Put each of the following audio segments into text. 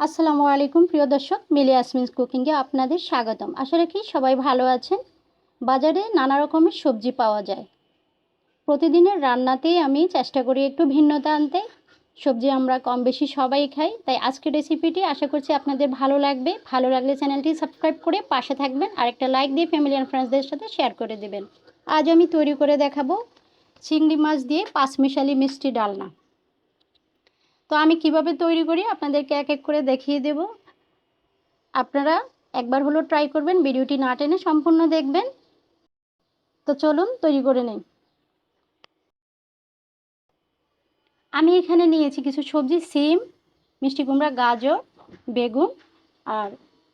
আসসালামু আলাইকুম প্রিয় দর্শক, মিলি আসমিনস কুকিংয়ে আপনাদের স্বাগতম। আশা রাখি সবাই ভালো আছেন। বাজারে নানা রকমের সবজি পাওয়া যায়। প্রতিদিনের রান্নাতেই আমি চেষ্টা করি একটু ভিন্নতা আনতে। সবজি আমরা কম বেশি সবাই খাই, তাই আজকের রেসিপিটি আশা করছি আপনাদের ভালো লাগবে। ভালো লাগলে চ্যানেলটি সাবস্ক্রাইব করে পাশে থাকবেন আর একটা লাইক দিয়ে ফ্যামিলি অ্যান্ড ফ্রেন্ডসদের সাথে শেয়ার করে দেবেন। আজ আমি তৈরি করে দেখাবো চিংড়ি মাছ দিয়ে পাঁচমিশালি মিষ্টি ডালনা। তো আমি কীভাবে তৈরি করি আপনাদেরকে এক এক করে দেখিয়ে দেব। আপনারা একবার হলো ট্রাই করবেন, ভিডিওটি না টেনে সম্পূর্ণ দেখবেন। তো চলুন তৈরি করে নেই। আমি এখানে নিয়েছি কিছু সবজি, সিম, মিষ্টি কুমড়া, গাজর, বেগুন আর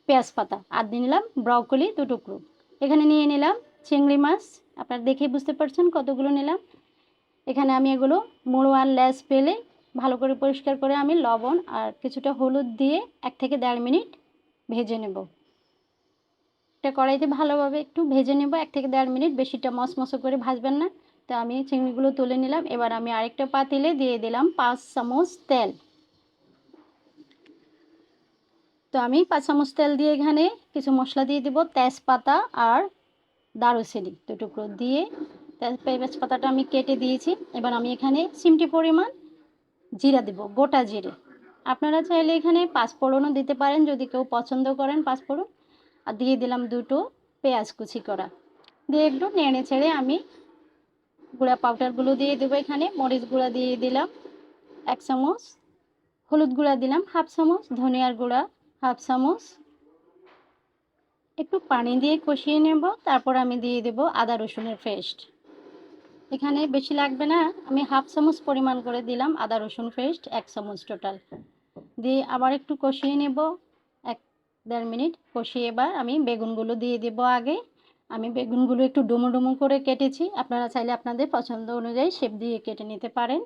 পেঁয়াজ পাতা। আর দিয়ে নিলাম ব্রকলি দু টুকরো। এখানে নিয়ে নিলাম চিংড়ি মাছ। আপনারা দেখে বুঝতে পারছেন কতগুলো নিলাম। এখানে আমি এগুলো মুড়ো আর ল্যাস পেলে ভালো করে পরিষ্কার করে আমি লবণ আর কিছুটা হলুদ দিয়ে এক থেকে দেড় মিনিট ভেজে নেব। এটা কড়াইতে ভালোভাবে একটু ভেজে নেব, এক থেকে দেড় মিনিট। বেশিটা মশমশো করে ভাজবেন না। তো আমি চিংড়িগুলো তুলে নিলাম। এবার আমি আরেকটা পাতিলে দিয়ে দিলাম পাঁচ চামচ তেল। তো আমি পাঁচ চামচ তেল দিয়ে এখানে কিছু মশলা দিয়ে দেবো, তেজপাতা আর দারুচিনি দু টুকরো দিয়ে। তেজপাতাটা আমি কেটে দিয়েছি। এবার আমি এখানে সিমটি পরিমাণ জিরা দেব, গোটা জিরে। আপনারা চাইলে এখানে পাঁচফোড়নও দিতে পারেন যদি কেউ পছন্দ করেন পাঁচফোড়ন আর দিয়ে দিলাম দুটো পেঁয়াজ কুচি করা। দিয়ে একটু নেড়ে ছেড়ে আমি গুঁড়া পাউডারগুলো দিয়ে দেবো এখানে। মরিচ গুঁড়া দিয়ে দিলাম এক চামচ। হলুদ গুঁড়া দিলাম হাফ চামচ। ধনিয়ার গুঁড়া হাফ চামচ। একটু পানি দিয়ে কষিয়ে নেব। তারপর আমি দিয়ে দেব আদা রসুনের পেস্ট। এখানে বেশি লাগবে না। আমি হাফ চামচ পরিমাণ করে দিলাম আদা রসুন পেস্ট, এক চামচ টোটাল। দিয়ে আবার একটু কষিয়ে নেব, এক দেড় মিনিট। কষিয়ে এবার আমি বেগুনগুলো দিয়ে দেব আগে। আমি বেগুনগুলো একটু ডুমো ডুমো করে কেটেছি। আপনারা চাইলে আপনাদের পছন্দ অনুযায়ী শেপ দিয়ে কেটে নিতে পারেন।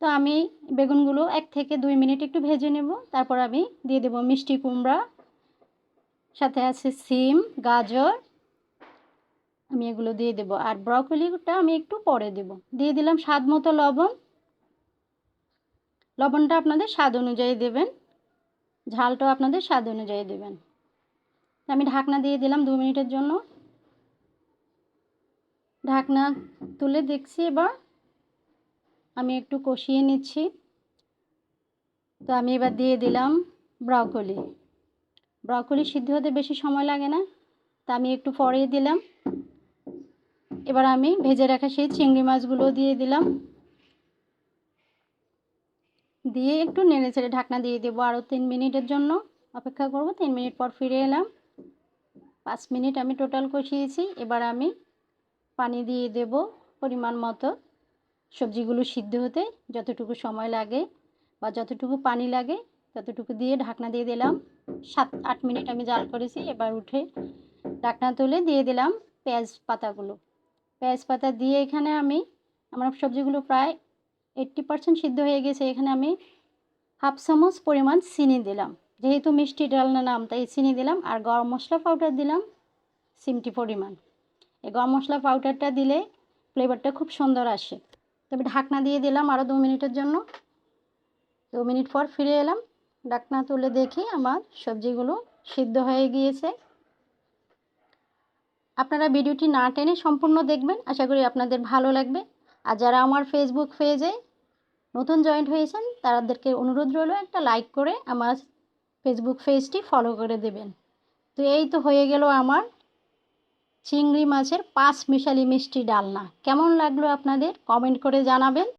তো আমি বেগুনগুলো এক থেকে দুই মিনিট একটু ভেজে নেব। তারপর আমি দিয়ে দেব মিষ্টি কুমড়া, সাথে আছে সিম, গাজর আমি এগুলো দিয়ে দেব। আর ব্রকলিটা আমি একটু পরে দেব। দিয়ে দিলাম স্বাদ মতো লবণ। লবণটা আপনাদের স্বাদ অনুযায়ী দেবেন। ঝালটাও আপনাদের স্বাদ অনুযায়ী দেবেন। আমি ঢাকনা দিয়ে দিলাম দু মিনিটের জন্য। ঢাকনা তুলে দেখছি এবার। আমি একটু কষিয়ে নিচ্ছি। তো আমি এবার দিয়ে দিলাম ব্রকলি। ব্রকলি সিদ্ধ হতে বেশি সময় লাগে না। তা আমি একটু পরে দিলাম। এবার আমি ভেজে রাখা সেই চিংড়ি মাছগুলো দিয়ে দিলাম। দিয়ে একটু নেড়ে ছেড়ে ঢাকনা দিয়ে দেবো আরও তিন মিনিটের জন্য। অপেক্ষা করব, তিন মিনিট পর ফিরে এলাম। পাঁচ মিনিট আমি টোটাল কষিয়েছি। এবার আমি পানি দিয়ে দেব পরিমাণ মতো সবজিগুলো সিদ্ধ হতে যতটুকু সময় লাগে বা যতটুকু পানি লাগে ততটুকু দিয়ে ঢাকনা দিয়ে দিলাম। সাত, আট মিনিট আমি জাল করেছি। এবার উঠে ঢাকনা তুলে দিয়ে দিলাম পেঁয়াজ পাতাগুলো। পেঁয়াজ পাতা দিয়ে এখানে আমি আমার সবজিগুলো প্রায় এইট্টি পারসেন্ট সিদ্ধ হয়ে গেছে। এখানে আমি হাফ চামচ পরিমাণ চিনি দিলাম। যেহেতু মিষ্টি ডালনা নাম, তাই চিনি দিলাম আর গরম মশলা পাউডার দিলাম সিমটি পরিমাণ। এই গরম মশলা পাউডারটা দিলে ফ্লেভারটা খুব সুন্দর আসে। তবে ঢাকনা দিয়ে দিলাম আরও দু মিনিটের জন্য। দু মিনিট পর ফিরে এলাম। ঢাকনা তুলে দেখি আমার সবজিগুলো সিদ্ধ হয়ে গিয়েছে। আপনারা ভিডিওটি না টেনে সম্পূর্ণ দেখবেন। আশা করি আপনাদের ভালো লাগবে। আর যারা আমার ফেসবুক পেজে নতুন জয়েন্ট হয়েছেন, তাদেরকে অনুরোধ রইল একটা লাইক করে আমার ফেসবুক পেজটি ফলো করে দেবেন। তো এই তো হয়ে গেল আমার চিংড়ি মাছের পাঁচ মিশালি মিষ্টি ডালনা। কেমন লাগল আপনাদের? কমেন্ট করে জানাবেন।